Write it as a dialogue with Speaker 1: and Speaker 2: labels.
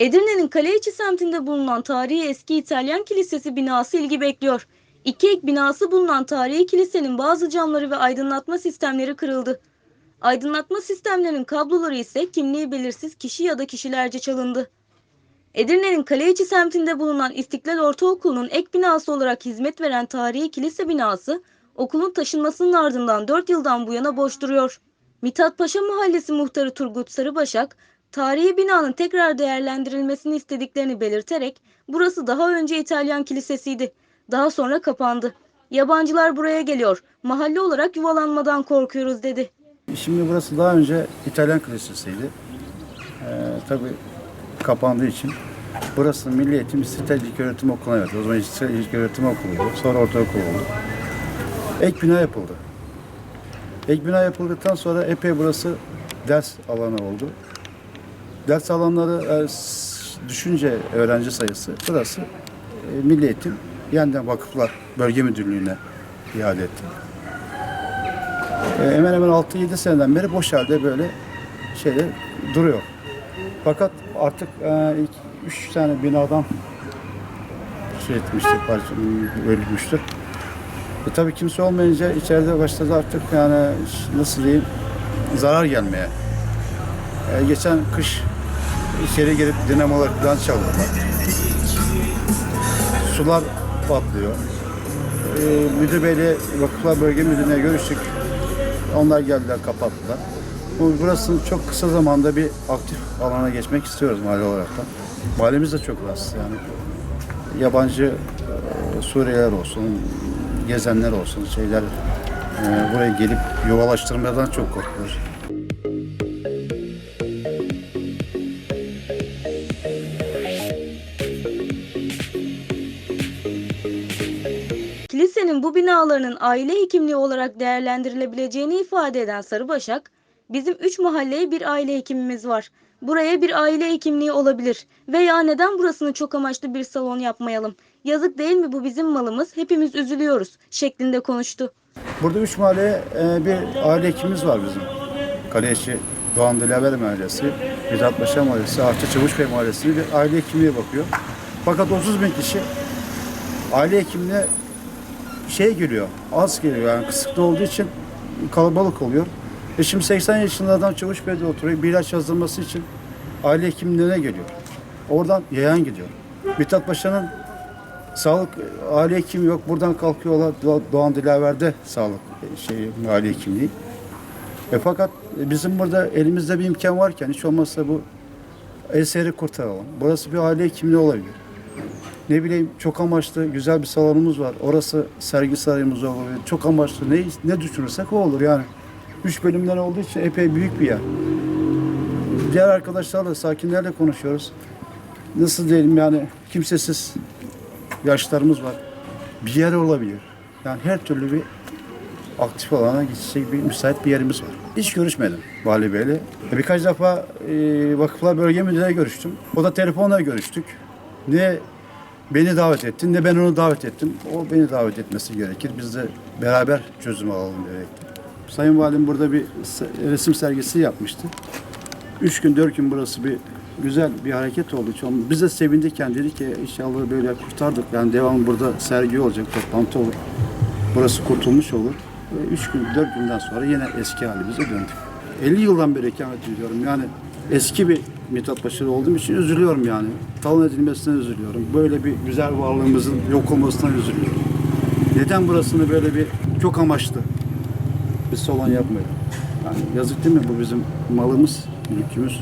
Speaker 1: Edirne'nin Kaleiçi semtinde bulunan tarihi eski İtalyan kilisesi binası ilgi bekliyor. İki ek binası bulunan tarihi kilisenin bazı camları ve aydınlatma sistemleri kırıldı. Aydınlatma sistemlerinin kabloları ise kimliği belirsiz kişi ya da kişilerce çalındı. Edirne'nin Kaleiçi semtinde bulunan İstiklal Ortaokulu'nun ek binası olarak hizmet veren tarihi kilise binası, okulun taşınmasının ardından 4 yıldan bu yana boş duruyor. Mithat Paşa Mahallesi muhtarı Turgut Sarıbaşak, tarihi binanın tekrar değerlendirilmesini istediklerini belirterek burası daha önce İtalyan kilisesiydi. Daha sonra kapandı. Yabancılar buraya geliyor. Mahalle olarak yuvalanmadan korkuyoruz dedi.
Speaker 2: Şimdi burası daha önce İtalyan kilisesiydi. Ee, tabii kapandığı için burası Milli Eğitim İstiklal İlköğretim Okulu'na verdi. O zaman İstiklal İlköğretim Okulu'ydu. Sonra ortaokul oldu. Ek bina yapıldı. Ek bina yapıldıktan sonra epey burası ders alanı oldu. Ders alanları e, düşünce öğrenci sayısı burası e, Milli Eğitim yeniden Vakıflar Bölge Müdürlüğü'ne iade etti. E, hemen hemen 6-7 seneden beri boş halde böyle şeyde duruyor. Fakat artık e, ilk 3 tane binadan şey etmiştir, parça- bölünmüştür. E, tabii kimse olmayınca içeride başladı artık yani nasıl diyeyim zarar gelmeye. E, geçen kış içeri girip dinamolar falan çaldılar. Sular patlıyor. E, müdür beyle Vakıflar Bölge Müdürlüğü'ne görüştük. Onlar geldiler kapattılar. Bu burası çok kısa zamanda bir aktif alana geçmek istiyoruz mahalle olarak da. Mahallemiz de çok rahatsız yani. Yabancı e, Suriyeliler olsun, gezenler olsun, şeyler e, buraya gelip yuvalaştırmadan çok korkuyoruz.
Speaker 1: Kilisenin bu binalarının aile hekimliği olarak değerlendirilebileceğini ifade eden Sarıbaşak, bizim üç mahalleye bir aile hekimimiz var. Buraya bir aile hekimliği olabilir. Veya neden burasını çok amaçlı bir salon yapmayalım? Yazık değil mi bu bizim malımız? Hepimiz üzülüyoruz şeklinde konuştu.
Speaker 2: Burada üç mahalle e, bir aile hekimimiz var bizim. Kaleşi Doğan Dilaver Mahallesi, Vedat Paşa Mahallesi, Arça Çavuşbey Mahallesi bir aile hekimliğe bakıyor. Fakat 30 bin kişi aile hekimliğe şey geliyor, az geliyor yani kısıtlı olduğu için kalabalık oluyor. E şimdi 80 yaşında adam Çavuşbey'de oturuyor, bir ilaç yazdırması için aile hekimliğine geliyor. Oradan yayan gidiyor. Mithat Paşa'nın Sağlık aile hekimi yok. Buradan kalkıyorlar. Do- Doğan Dilaver'de sağlık şey aile hekimliği. E fakat bizim burada elimizde bir imkan varken hiç olmazsa bu eseri kurtaralım. Burası bir aile hekimliği olabilir. Ne bileyim çok amaçlı güzel bir salonumuz var. Orası sergi sarayımız olabilir. Çok amaçlı ne, ne düşünürsek o olur yani. Üç bölümden olduğu için epey büyük bir yer. Diğer arkadaşlarla, sakinlerle konuşuyoruz. Nasıl diyelim yani kimsesiz yaşlarımız var. Bir yer olabilir. Yani her türlü bir aktif alana gidecek bir müsait bir yerimiz var. Hiç görüşmedim Vali Bey'le. E, Birkaç defa e, Vakıflar Bölge Müdürü'ne görüştüm. O da telefonla görüştük. Ne beni davet etti ne ben onu davet ettim. O beni davet etmesi gerekir. Biz de beraber çözüm alalım gerekti. Sayın Valim burada bir resim sergisi yapmıştı. Üç gün, dört gün burası bir güzel bir hareket oldu. Biz de sevindik yani dedik ki inşallah böyle kurtardık. Yani devamlı burada sergi olacak, toplantı olur. Burası kurtulmuş olur. Üç gün, dört günden sonra yine eski halimize döndük. 50 yıldan beri ikamet ediyorum. Yani eski bir Mithat Paşa'da olduğum için üzülüyorum yani. Talan edilmesine üzülüyorum. Böyle bir güzel varlığımızın yok olmasına üzülüyorum. Neden burasını böyle bir çok amaçlı bir salon yapmayalım? Yani yazık değil mi? Bu bizim malımız, mülkümüz.